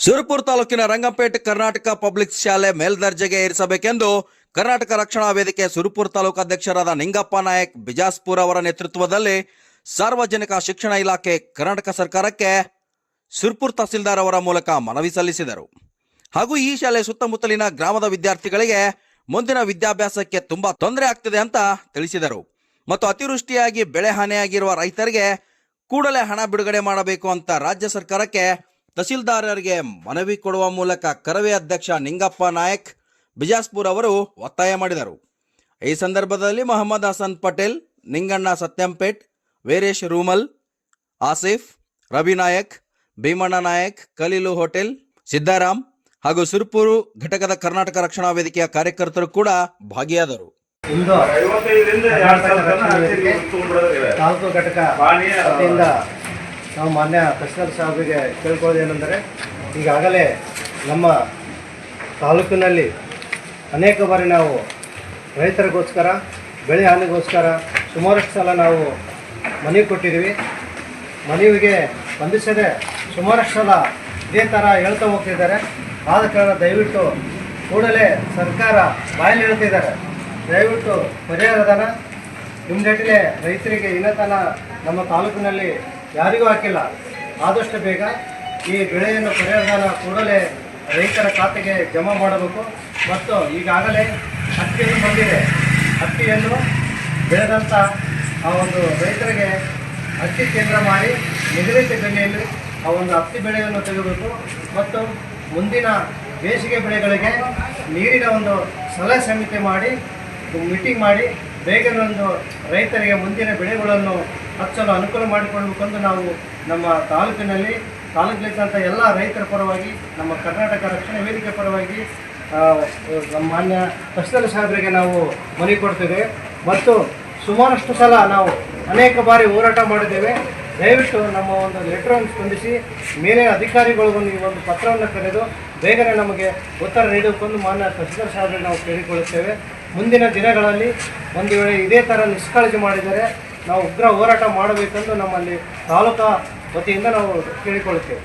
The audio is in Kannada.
ಸುರಪುರ ತಾಲೂಕಿನ ರಂಗಂಪೇಟೆ ಕರ್ನಾಟಕ ಪಬ್ಲಿಕ್ ಶಾಲೆ ಮೇಲ್ದರ್ಜೆಗೆ ಏರಿಸಬೇಕೆಂದು ಕರ್ನಾಟಕ ರಕ್ಷಣಾ ವೇದಿಕೆ ಸುರಪುರ ತಾಲೂಕು ಅಧ್ಯಕ್ಷರಾದ ನಿಂಗಪ್ಪ ನಾಯಕ್, ಬಿಜಾಸ್ಪುರ್ ಅವರ ನೇತೃತ್ವದಲ್ಲಿ ಸಾರ್ವಜನಿಕ ಶಿಕ್ಷಣ ಇಲಾಖೆ ಕರ್ನಾಟಕ ಸರ್ಕಾರಕ್ಕೆ ಸುರ್ಪುರ್ ತಹಸೀಲ್ದಾರ್ ಅವರ ಮೂಲಕ ಮನವಿ ಸಲ್ಲಿಸಿದರು. ಹಾಗೂ ಈ ಶಾಲೆ ಸುತ್ತಮುತ್ತಲಿನ ಗ್ರಾಮದ ವಿದ್ಯಾರ್ಥಿಗಳಿಗೆ ಮುಂದಿನ ವಿದ್ಯಾಭ್ಯಾಸಕ್ಕೆ ತುಂಬಾ ತೊಂದರೆ ಆಗ್ತಿದೆ ಅಂತ ತಿಳಿಸಿದರು. ಮತ್ತು ಅತಿವೃಷ್ಟಿಯಾಗಿ ಬೆಳೆ ಹಾನಿಯಾಗಿರುವ ರೈತರಿಗೆ ಕೂಡಲೇ ಹಣ ಬಿಡುಗಡೆ ಮಾಡಬೇಕು ಅಂತ ರಾಜ್ಯ ಸರ್ಕಾರಕ್ಕೆ ತಹಸೀಲ್ದಾರರಿಗೆ ಮನವಿ ಕೊಡುವ ಮೂಲಕ ಕರವೇ ಅಧ್ಯಕ್ಷ ನಿಂಗಪ್ಪ ನಾಯಕ್ ಬಿಜಾಸ್ಪುರ್ ಅವರು ಒತ್ತಾಯ ಮಾಡಿದರು ಈ ಸಂದರ್ಭದಲ್ಲಿ ಮೊಹಮ್ಮದ್ ಹಸನ್ ಪಟೇಲ್ ನಿಂಗಣ್ಣ ಸತ್ಯಂಪೇಟ್ ವೀರೇಶ್ ರೂಮಲ್ ಆಸಿಫ್ ರವಿ ನಾಯಕ್ ಭೀಮಣ್ಣ ನಾಯಕ್ ಕಲೀಲು ಹೋಟೆಲ್ ಸಿದ್ದಾರಾಮ್ ಹಾಗೂ ಸುರ್ಪುರು ಘಟಕದ ಕರ್ನಾಟಕ ರಕ್ಷಣಾ ವೇದಿಕೆಯ ಕಾರ್ಯಕರ್ತರು ಕೂಡ ಭಾಗಿಯಾದರು. ತಾಲೂಕು ಘಟಕ ನಾವು ಮಾನ್ಯ ತಹಸೀಲ್ದಾರ್ ಸಾಹೇಬರಿಗೆ ಕೇಳ್ಕೊಳ್ಳೋದೇನೆಂದರೆ ಈಗಾಗಲೇ ನಮ್ಮ ತಾಲೂಕಿನಲ್ಲಿ ಅನೇಕ ಬಾರಿ ನಾವು ರೈತರಿಗೋಸ್ಕರ, ಬೆಳೆ ಹಾನಿಗೋಸ್ಕರ ಸುಮಾರಷ್ಟು ಸಲ ನಾವು ಮನೆ ಕೊಟ್ಟಿದ್ದೀವಿ. ಮನವಿಗೆ ಸ್ಪಂದಿಸದೆ ಸುಮಾರಷ್ಟು ಸಲ ಇದೇ ಥರ ಹೇಳ್ತಾ ಹೋಗ್ತಿದ್ದಾರೆ. ಆದ ಕಾರಣ ದಯವಿಟ್ಟು ಕೂಡಲೇ ಸರ್ಕಾರ ಬಾಯಲ್ಲಿ ಹೇಳ್ತಿದ್ದಾರೆ. ದಯವಿಟ್ಟು ಪರಿಹಾರಧನ ಇಮ್ಮಿಡಿಯೇಟ್ಲಿ ರೈತರಿಗೆ ಇನ್ನತನ ನಮ್ಮ ತಾಲೂಕಿನಲ್ಲಿ ಯಾರಿಗೂ ಹಾಕಿಲ್ಲ. ಆದಷ್ಟು ಬೇಗ ಈ ಬೆಳೆಯನ್ನು ಪರಿಹಾರಧನ ಕೂಡಲೇ ರೈತರ ಖಾತೆಗೆ ಜಮಾ ಮಾಡಬೇಕು. ಮತ್ತು ಈಗಾಗಲೇ ಹತ್ತಿಯನ್ನು ಬಂದಿದೆ. ಹತ್ತಿಯನ್ನು ಬೆಳೆದಂಥ ಆ ಒಂದು ರೈತರಿಗೆ ಹತ್ತಿ ಕೇಂದ್ರ ಮಾಡಿ ನಿಗದಿತ ಬೆಲೆಯಲ್ಲಿ ಆ ಒಂದು ಹತ್ತಿ ಬೆಳೆಯನ್ನು ತೆಗೆಬೇಕು ಮತ್ತು ಮುಂದಿನ ಬೇಸಿಗೆ ಬೆಳೆಗಳಿಗೆ ನೀರಿನ ಒಂದು ಸಲಹೆ ಸಮಿತಿ ಮಾಡಿ ಮೀಟಿಂಗ್ ಮಾಡಿ ಬೇಗನೆ ಒಂದು ರೈತರಿಗೆ ಮುಂದಿನ ಬೆಳೆಗಳನ್ನು ಹಚ್ಚಲು ಅನುಕೂಲ ಮಾಡಿಕೊಳ್ಬೇಕಂದು ನಾವು ನಮ್ಮ ತಾಲೂಕಿನಲ್ಲಿ ತಾಲೂಕಿನಂಥ ಎಲ್ಲ ರೈತರ ಪರವಾಗಿ, ನಮ್ಮ ಕರ್ನಾಟಕ ರಕ್ಷಣಾ ವೇದಿಕೆ ಪರವಾಗಿ ನಮ್ಮ ಮಾನ್ಯ ತಹಸೀಲ್ ಸಾಹೇಬರಿಗೆ ನಾವು ಮನವಿ ಕೊಡ್ತೇವೆ. ಮತ್ತು ಸುಮಾರಷ್ಟು ಸಲ ನಾವು ಅನೇಕ ಬಾರಿ ಹೋರಾಟ ಮಾಡಿದ್ದೇವೆ. ದಯವಿಟ್ಟು ನಮ್ಮ ಒಂದು ಲೆಟರನ್ನು ಸ್ಪಂದಿಸಿ, ಮೇಲಿನ ಅಧಿಕಾರಿಗಳಿಗೂ ಈ ಒಂದು ಪತ್ರವನ್ನು ಕರೆದು ಬೇಗನೆ ನಮಗೆ ಉತ್ತರ ನೀಡಬೇಕೆಂದು ಮಾನ್ಯ ತಹಸೀಲ್ದಾರ್ ಸಾಹೇಬರಿಗೆ ನಾವು ಕೇಳಿಕೊಳ್ಳುತ್ತೇವೆ. ಮುಂದಿನ ದಿನಗಳಲ್ಲಿ ಒಂದು ವೇಳೆ ಇದೇ ಥರ ನಿಷ್ಕಾಳಜಿ ಮಾಡಿದರೆ ನಾವು ಉಗ್ರ ಹೋರಾಟ ಮಾಡಬೇಕೆಂದು ನಮ್ಮಲ್ಲಿ ತಾಲೂಕಾ ವತಿಯಿಂದ ನಾವು ಕೇಳಿಕೊಳ್ಳುತ್ತೇವೆ.